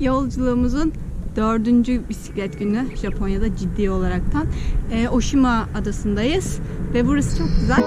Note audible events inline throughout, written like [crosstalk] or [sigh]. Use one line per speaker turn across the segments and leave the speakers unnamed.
yolculuğumuzun dördüncü bisiklet günü Japonya'da ciddi olaraktan e, Oshima adasındayız ve burası çok güzel.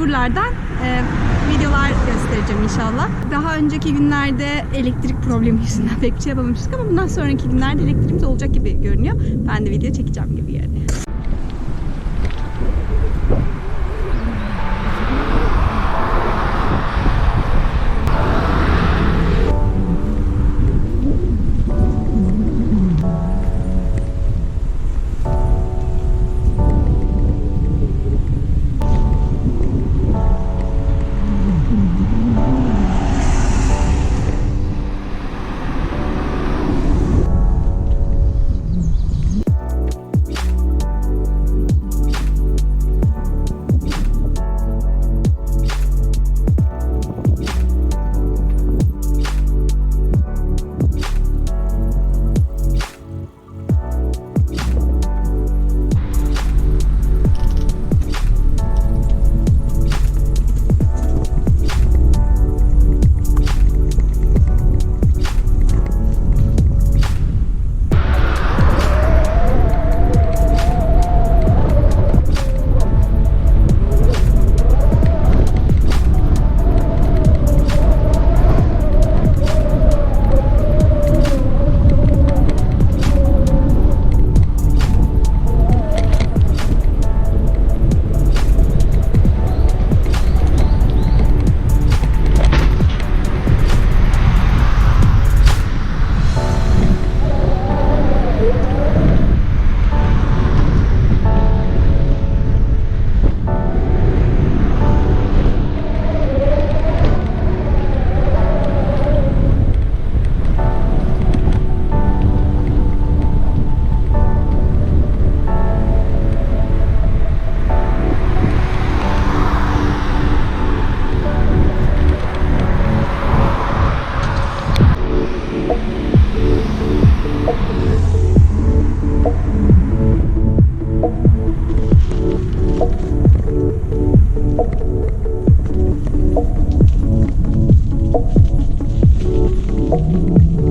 Buralardan e, videolar göstereceğim inşallah. Daha önceki günlerde elektrik problemi yüzünden [laughs] pek bir şey yapamamıştık ama bundan sonraki günlerde elektriğimiz olacak gibi görünüyor. Ben de video çekeceğim gibi yani. Thank you.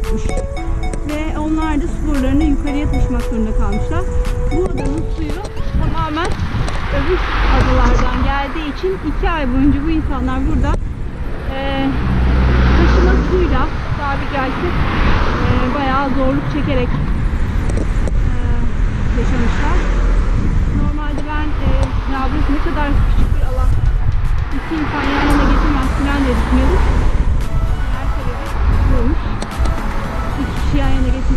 Patlatmış. Ve onlar da su borularını yukarıya taşımak zorunda kalmışlar. Bu adanın suyu tamamen öbür adalardan geldiği için iki ay boyunca bu insanlar burada eee taşıma suyla tabiri caizse e, bayağı zorluk çekerek e, yaşamışlar. Normalde ben e, ya ne kadar küçük bir alan iki insan yan yana geçemez diye düşünüyordum. İki kişi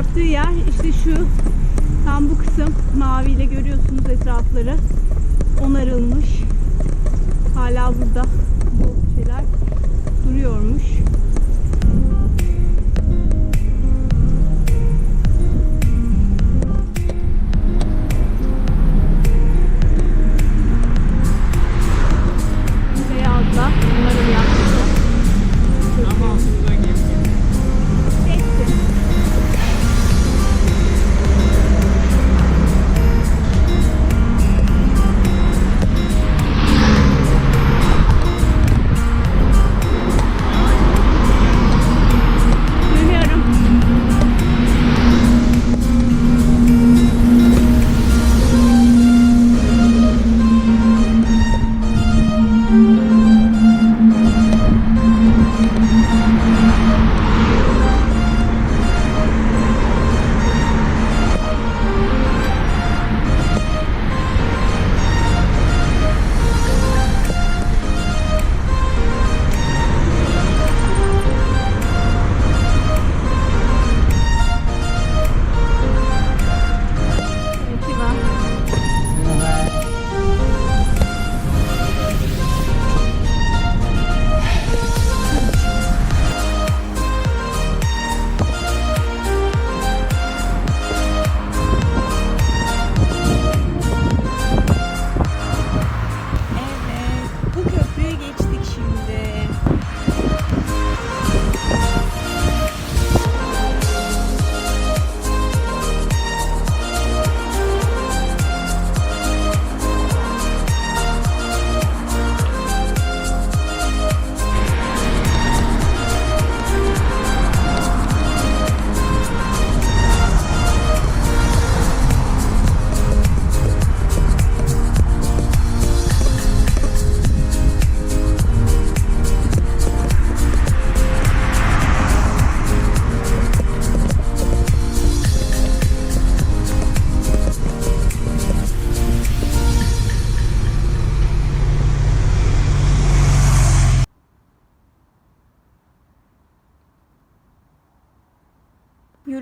çarptığı yer işte şu tam bu kısım maviyle görüyorsunuz etrafları onarılmış. Hala burada bu şeyler duruyormuş.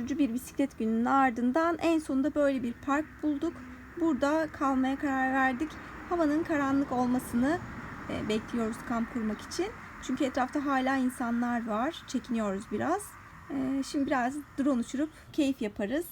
Yorucu bir bisiklet gününün ardından en sonunda böyle bir park bulduk. Burada kalmaya karar verdik. Havanın karanlık olmasını e, bekliyoruz kamp kurmak için. Çünkü etrafta hala insanlar var. Çekiniyoruz biraz. E, şimdi biraz drone uçurup keyif yaparız.